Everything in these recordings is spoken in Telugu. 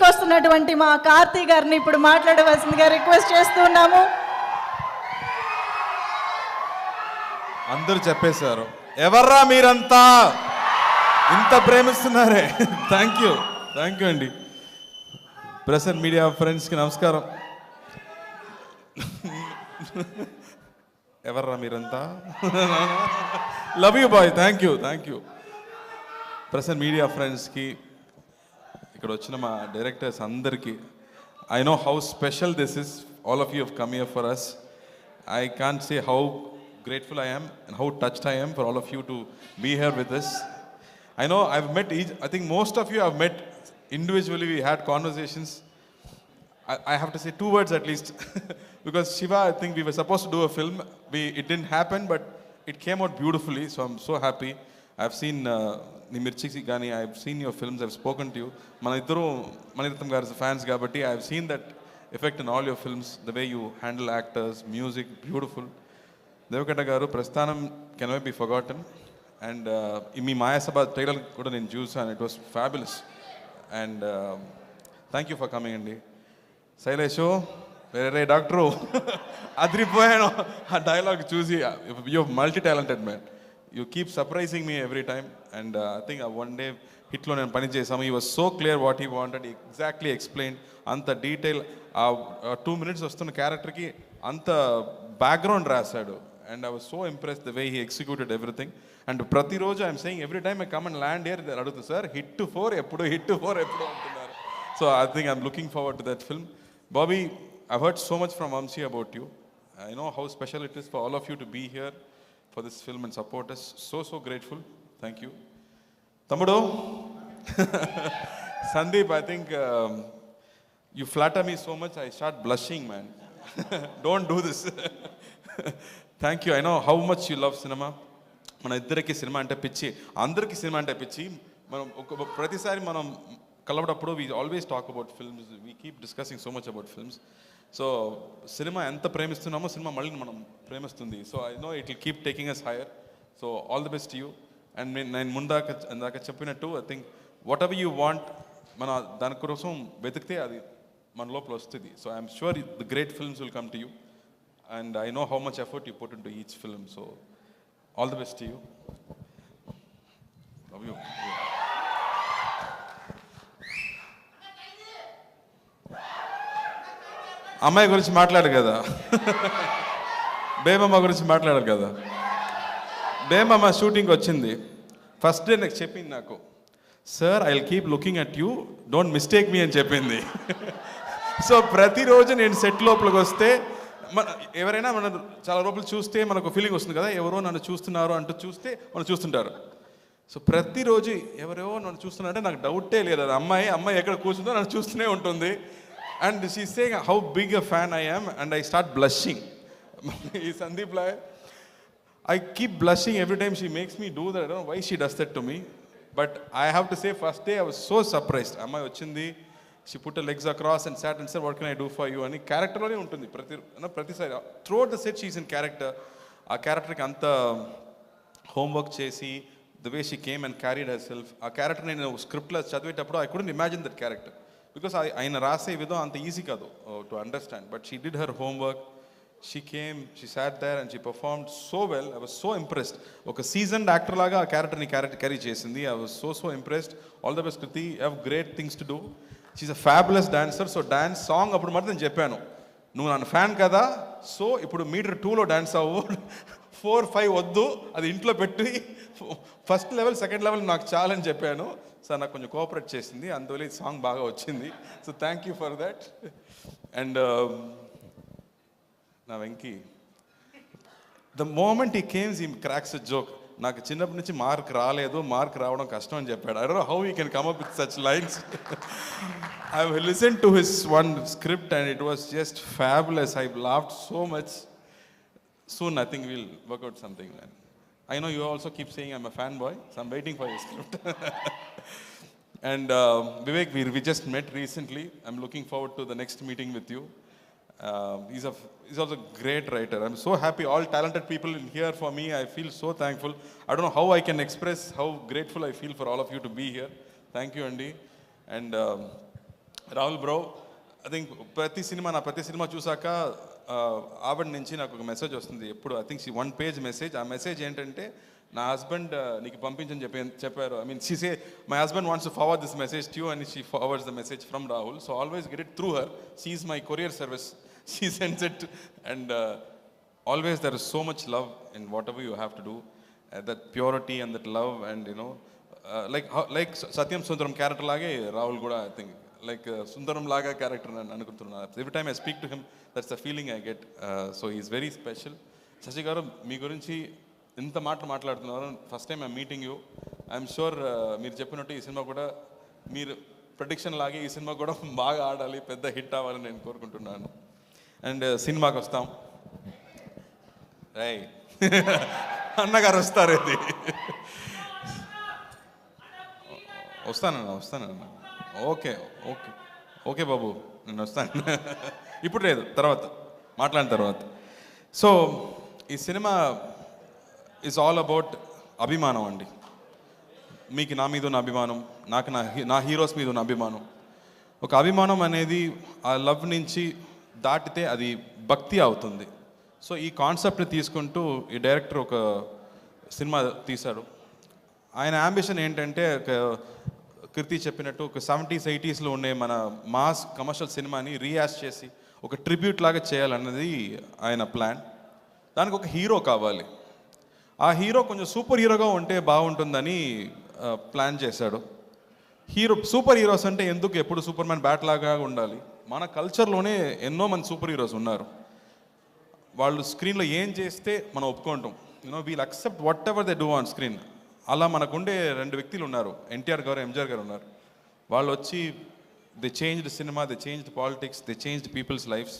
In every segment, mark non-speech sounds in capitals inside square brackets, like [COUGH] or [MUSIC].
తీసుకొస్తున్నటువంటి మా కార్తీ గారిని ఇప్పుడు మాట్లాడవలసిందిగా రిక్వెస్ట్ చేస్తున్నాము అందరూ చెప్పేశారు. ఎవర్రా మీరంతా? ఇంత ప్రేమిస్తున్నారే. థ్యాంక్ యూ థ్యాంక్ యూ అండి. ప్రెస్ అండ్ మీడియా ఫ్రెండ్స్కి నమస్కారం. ఎవర్రా మీరంతా? Love you boy thank you thank you press and media ఫ్రెండ్స్కి ఇక్కడ వచ్చిన మా డైరెక్టర్స్ అందరికీ I know how special this is all of you have come here for us I can't say how grateful I am and how touched I am for all of you to be here with us. I know I've met each, I think most of you I've met individually, we had conversations. I, I have to say two words at least [LAUGHS] because Shiva, I think we were supposed to do a film. We, it didn't happen, but it came out beautifully, so I'm so happy. I've seen uh, కానీ Gani, I've seen your films I've spoken to you మన ఇద్దరు మణిరత్నం గారి ఫ్యాన్స్ కాబట్టి I have seen that effect in all your films the way you handle actors music beautiful Deva Katta గారు Prasthanam can be forgotten and me Mayasabha trailer కూడా నేను చూసాను it was fabulous and thank you for coming అండి శైలేషు వేరే డాక్టరు. [LAUGHS] అదిరిపోయాను. ఆ డైలాగ్ చూసి you multi talented man you keep surprising me every time and I think one day హిట్లో నేను పని చేసాము ఈ was so clear what he wanted exactly explain అంత డీటెయిల్ ఆ టూ మినిట్స్ వస్తున్న క్యారెక్టర్కి అంత బ్యాక్గ్రౌండ్ రాశాడు. And I was so impress the way he executed everything and ప్రతిరోజు I'm saying every time I come and land here అడుగుతుంది సార్ హిట్ ఫోర్ ఎప్పుడు హిట్ ఫోర్ ఎప్పుడు అంటున్నారు. So I think I'm looking forward to that film Bobby I heard so much from Vamsi about you I know how special it is for all of you to be here for this film and support us so so grateful thank you తమ్ముడు Sandeep I think you flatter me so much I start blushing man don't do this thank you I know how much you love cinema మన ఇద్దరికి సినిమా అంటే పిచ్చి. అందరికీ సినిమా అంటే పిచ్చి. మనం ఒక ప్రతిసారి మనం కలవటప్పుడు we always talk about films we keep discussing so much about films so cinema ఎంత ప్రేమిస్తున్నామో సినిమా మళ్ళీ మనం ప్రేమిస్తుంది. So I know it will keep taking us higher so all the best you and నేను నేను ముందాక ఇందాక చెప్పినట్టు I think whatever you want మన దానికోసం వెతికితే అది మన లోపల వస్తుంది. So I'm sure the great films will come to you and I know how much effort you put in to each film so all the best you love you అమ్మాయి గురించి మాట్లాడు కదా. బేమమ్మ గురించి మాట్లాడారు కదా. బేమమ్మ షూటింగ్ వచ్చింది. ఫస్ట్ డే నాకు చెప్పింది నాకు sir I will keep looking at you don't mistake me అని చెప్పింది. సో ప్రతిరోజు నేను సెట్ లోపలికి వస్తే మన ఎవరైనా మన చాలా లోపల చూస్తే మనకు ఫీలింగ్ వస్తుంది కదా ఎవరో నన్ను చూస్తున్నారు అంటూ చూస్తే మనం చూస్తుంటారు. సో ప్రతిరోజు ఎవరెవో నన్ను చూస్తున్నారంటే నాకు డౌటే లేదు. అది అమ్మాయి అమ్మాయి ఎక్కడ కూర్చుందో నన్ను చూస్తూనే ఉంటుంది. And she say how big a fan I am and I start blushing ఈ Sandeep లాయ్ I keep blushing every time she makes me do that. I don't know why she does that to me. But I have to say, first day I was so surprised. అమ్మాయి వచ్చింది she put her legs across and sat and said, what can I do for you? అని క్యారెక్టర్లోనే ఉంటుంది ప్రతి అన్న ప్రతిసారి through the set she's in character ఆ క్యారెక్టర్కి అంత హోంవర్క్ చేసి the way she came and carried herself ఆ క్యారెక్టర్ నేను స్క్రిప్ట్లో చదివేటప్పుడు I couldn't imagine that character because ఆయన రాసే విధం అంత ఈజీ కాదు to understand but she did her homework she came she sat there and she perform so well I was so impressed ఒక సీజన్ యాక్టర్ లాగా ఆ క్యారెక్టర్ని క్యారెక్టర్ క్యారీ చేసింది. I was so so impressed all the best Kriti have great things to do she's a fabulous dancer so dance song అప్పుడు మాత్రం నేను చెప్పాను. నువ్వు నన్ను ఫ్యాన్ కదా? సో ఇప్పుడు మీటర్ టూలో డాన్స్ అవ్వు. ఫోర్ ఫైవ్ వద్దు అది ఇంట్లో పెట్టి ఫస్ట్ లెవెల్ సెకండ్ లెవెల్ నాకు చాలని చెప్పాను. సార్ నాకు కొంచెం కోఆపరేట్ చేసింది అందువల్ల ఈ సాంగ్ బాగా వచ్చింది. So thank you for that and నా వెంకీ ద మోమెంట్ ఈ కేమ్స్ ఈ క్రాక్స్ జోక్ నాకు చిన్నప్పటి నుంచి మార్క్ రాలేదు మార్క్ రావడం కష్టం అని చెప్పాడు. I don't how you can come up with such lines I listen to his one script and it was just fabulous I laughed so much soon I think we'll work out something, man. I know you also keep saying I'm a fanboy, so I'm waiting for your script. [LAUGHS] and uh, Vivek, we, we just met recently. I'm looking forward to the next meeting with you. Uh, he's, a, he's also a great writer. I'm so happy. All talented people in here for me. I feel so thankful. I don't know how I can express how grateful I feel for all of you to be here. Thank you, Andy. And um, Rahul bro I think ప్రతి సినిమా నా ప్రతి సినిమా చూసాక ఆ, ఆవిడ నుంచి నాకు ఒక మెసేజ్ వస్తుంది. ఎప్పుడు I think one page message ఆ మెసేజ్ ఏంటంటే నా హస్బెండ్ నీకు పంపించని చెప్పి చెప్పారు. I mean she say my husband wants to forward this message to and she forwards the message from Rahul so always get it through her she is my courier service she sends it and always there is much love love in whatever you have to do. Uh, that purity and that love and you like like Satyam Sundaram character లాగే రాహుల్ కూడా I think kuda i think like uh, sundaram laga character నేను అనుకుంటున్నా every time i speak to him that's the feeling i get. Uh, so he's very special. Shashi garu మీ గురించి ఇంత మాటలు మాట్లాడుతున్నారు. First time I meeting you I'm sure మీరు చెప్పినట్టు ఈ సినిమా కూడా మీరు ప్రొడిక్షన్ లాగే ఈ సినిమా కూడా [LAUGHS] బాగా ఆడాలి పెద్ద హిట్ అవ్వాలని నేను కోరుకుంటున్నాను. అండ్ సినిమాకి వస్తాం. రై [LAUGHS] అన్నగారు వస్తారు ఇది. వస్తానన్న వస్తానన్న. Okay okay. ఓకే బాబు నేను వస్తాను. [LAUGHS] ఇప్పుడు లేదు తర్వాత. మాట్లాడిన తర్వాత. సో ఈ సినిమా ఇస్ ఆల్ అబౌట్ అభిమానం అండి. మీకు నా మీద ఉన్న అభిమానం నాకు నా నా హీరోస్ మీద ఉన్న అభిమానం. ఒక అభిమానం అనేది ఆ లవ్ నుంచి దాటితే అది భక్తి అవుతుంది. సో ఈ కాన్సెప్ట్ని తీసుకుంటూ ఈ డైరెక్టర్ ఒక సినిమా తీశాడు. ఆయన అంబిషన్ ఏంటంటే ఒక కీర్తి చెప్పినట్టు ఒక సెవెంటీస్ ఎయిటీస్లో ఉండే మన మాస్ కమర్షియల్ సినిమాని రీయాస్ చేసి ఒక ట్రిబ్యూట్ లాగా చేయాలన్నది ఆయన ప్లాన్ దానికి ఒక హీరో కావాలి. ఆ హీరో కొంచెం సూపర్ హీరోగా ఉంటే బాగుంటుందని ప్లాన్ చేశాడు. హీరో సూపర్ హీరోస్ అంటే ఎందుకు ఎప్పుడు సూపర్ మ్యాన్ బ్యాట్ లాగా ఉండాలి? మన కల్చర్లోనే ఎన్నో మంది సూపర్ హీరోస్ ఉన్నారు. వాళ్ళు స్క్రీన్లో ఏం చేస్తే మనం ఒప్పుకుంటాం. You know we'll accept whatever they do on screen అలా మనకుండే రెండు వ్యక్తులు ఉన్నారు. ఎన్టీఆర్ గారు ఎంజిఆర్ గారు ఉన్నారు. వాళ్ళు వచ్చి they changed cinema they changed politics they changed people's lives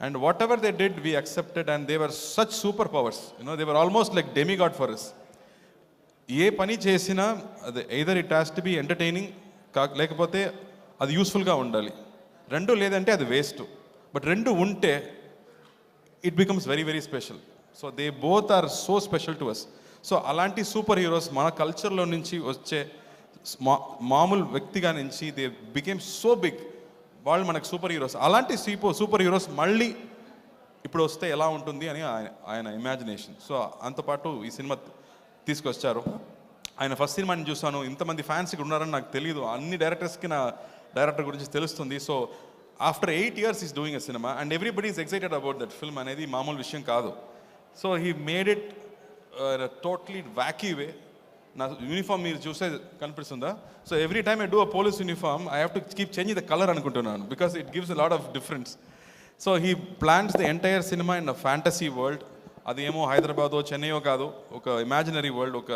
and whatever they did we accepted and they were such super powers you know they were almost like demigod for us ఏ పని చేసినా అది either it has to be entertaining కా లేకపోతే అది యూస్ఫుల్గా ఉండాలి. రెండు లేదంటే అది వేస్ట్ బట్ రెండు ఉంటే it becomes very very special so they both are so special to us so అలాంటి సూపర్ హీరోస్ మన కల్చర్లో నుంచి వచ్చే మా- మామూలు వ్యక్తిగా నుంచి దే బికేమ్ సో బిగ్. వాళ్ళు మనకు సూపర్ హీరోస్. అలాంటి సీపో సూపర్ హీరోస్ మళ్ళీ ఇప్పుడు వస్తే ఎలా ఉంటుంది అని ఆయన ఆయన ఇమాజినేషన్ సో అంతపాటు ఈ సినిమా తీసుకొచ్చారు. ఆయన ఫస్ట్ సినిమాని చూసాను ఇంతమంది ఫ్యాన్స్ ఇక్కడ ఉన్నారని నాకు తెలియదు అన్ని డైరెక్టర్స్కి నా డైరెక్టర్ గురించి తెలుస్తుంది. So after eight years is doing a cinema and everybody is excited about that film అనేది మామూలు విషయం కాదు. So he made it totally wacky way నా యూనిఫామ్ మీరు చూస్తే కనిపిస్తుందా? So every time I do a police uniform I have to keep change the colour అనుకుంటున్నాను because it gives lot of difference so he plans the entire cinema in a fantasy world అది ఏమో హైదరాబాదో చెన్నైయో కాదు ఒక ఇమాజినరీ వరల్డ్ ఒక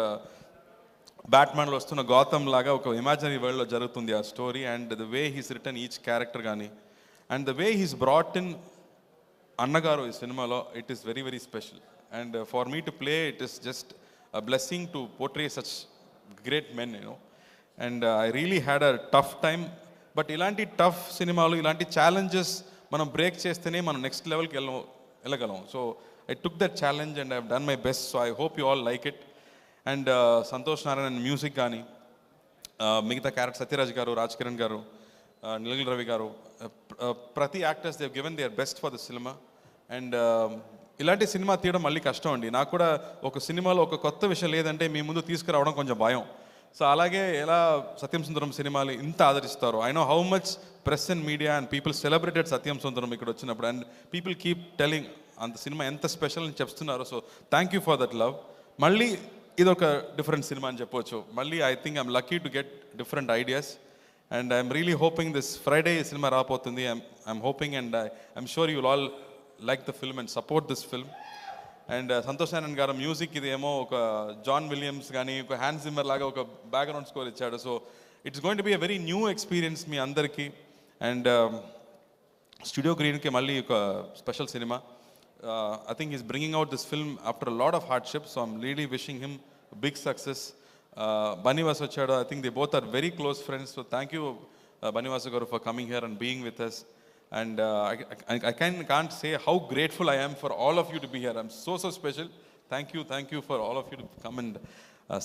బ్యాట్మ్యాన్లో వస్తున్న గౌతమ్ లాగా ఒక ఇమాజినరీ వరల్డ్లో జరుగుతుంది ఆ story and the way he's written each character కానీ and the way he's brought in అన్నగారు ఈ సినిమాలో it is very very special and for me to play it is just blessing to portray such great men you know and I really had a tough time but ఇలాంటి టఫ్ సినిమాలు ఇలాంటి ఛాలెంజెస్ మనం బ్రేక్ చేస్తేనే మనం నెక్స్ట్ లెవెల్కి వెళ్ళ వెళ్ళగలం. So I took that challenge and I done my best so I hope you all like it and Santhosh Narayana music కానీ మిగతా క్యారెక్టర్ సత్యరాజ్ గారు రాజ్ కిరణ్ గారు ఆ, నిలగిల్ రవి గారు ప్రతి actors they've given they are best for the cinema and ఇలాంటి సినిమా తీయడం మళ్ళీ కష్టం అండి. నాకు కూడా ఒక సినిమాలో ఒక కొత్త విషయం లేదంటే మీ ముందు తీసుకురావడం కొంచెం భయం. సో అలాగే ఎలా సత్యం సుందరం సినిమాలు ఇంత ఆదరిస్తారో I know how much press and media and people celebrated Satyam Sundaram ఇక్కడ వచ్చినప్పుడు. అండ్ పీపుల్ కీప్ టెలింగ్ అంత సినిమా ఎంత స్పెషల్ అని చెప్తున్నారు. So thank you for that love మళ్ళీ ఇది ఒక డిఫరెంట్ సినిమా అని చెప్పొచ్చు. మళ్ళీ I think I'm lucky to get different ideas and I'm really hoping this Friday cinema రాబోతుంది. I'm hoping and I'm sure you'll all like the film and support this film. And uh, Santhosh Anand గారు మ్యూజిక్ ఇది ఏమో ఒక జాన్ విలియమ్స్ కానీ ఒక హ్యాండ్ సిమ్మర్ లాగా ఒక బ్యాక్గ్రౌండ్ స్కోర్ ఇచ్చాడు. So it's going to be a very new experience మీ అందరికీ. అండ్ um, స్టూడియో గ్రీన్కి మళ్ళీ ఒక special cinema I think is bringing out this film after lot of hardship so I'm really wishing him big success Bunny Vas వచ్చాడు. I think the both are very close friends so thank you Bunny Vasu గారు for coming here and being with us and I can can't say how grateful I am for all of you to be here I'm so so special thank you thank you for all of you to come and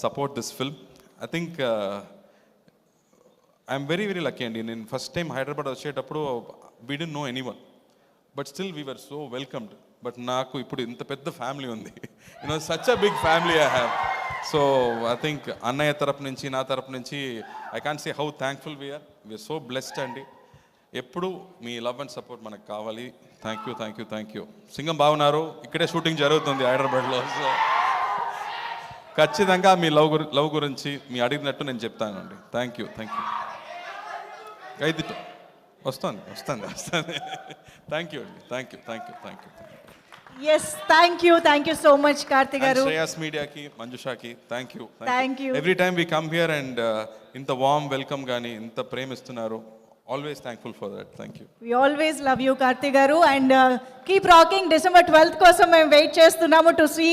support this film I think I'm very very lucky అండి నేను ఫస్ట్ టైం హైదరాబాద్ వచ్చేటప్పుడు we didn't know anyone but still we were so welcomed but నాకు ఇప్పుడు ఇంత పెద్ద ఫ్యామిలీ ఉంది. You know such a big family I have so I think అన్నయ్య తరపు నుంచి నా తరపు నుంచి I can't say how thankful we're we're so blessed అండి ఎప్పుడు మీ లవ్ అండ్ సపోర్ట్ మనకు కావాలి. Thank you thank you thank you Singam బాగున్నారు. ఇక్కడే షూటింగ్ జరుగుతుంది హైదరాబాద్లో. సో ఖచ్చితంగా మీ లవ్ గురి లవ్ గురించి మీ అడిగినట్టు నేను చెప్తానండి. థ్యాంక్ యూ థ్యాంక్ యూ ఐదు వస్తుంది వస్తుంది వస్తుంది. థ్యాంక్ యూ అండి. Thank you thank you thank you yes thank you thank you so much Karthi గారు శ్రేయాస్ మీడియాకి మంజుషాకి thank you Thank you. Every time we come here and ఇంత వామ్ వెల్కమ్ కానీ ఇంత ప్రేమిస్తున్నారు always thankful for that thank you we always love you Karthi గారు and keep rocking December twelfth కోసం మేము వెయిట్ చేస్తున్నాము టు సీ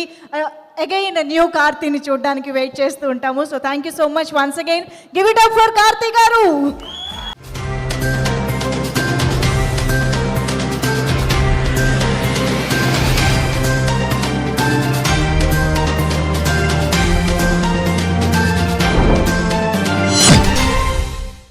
అగైన్ న్యూ కార్తీని చూడడానికి వెయిట్ చేస్తూ ఉంటాము. So thank you so much once again give it up for Karthi గారు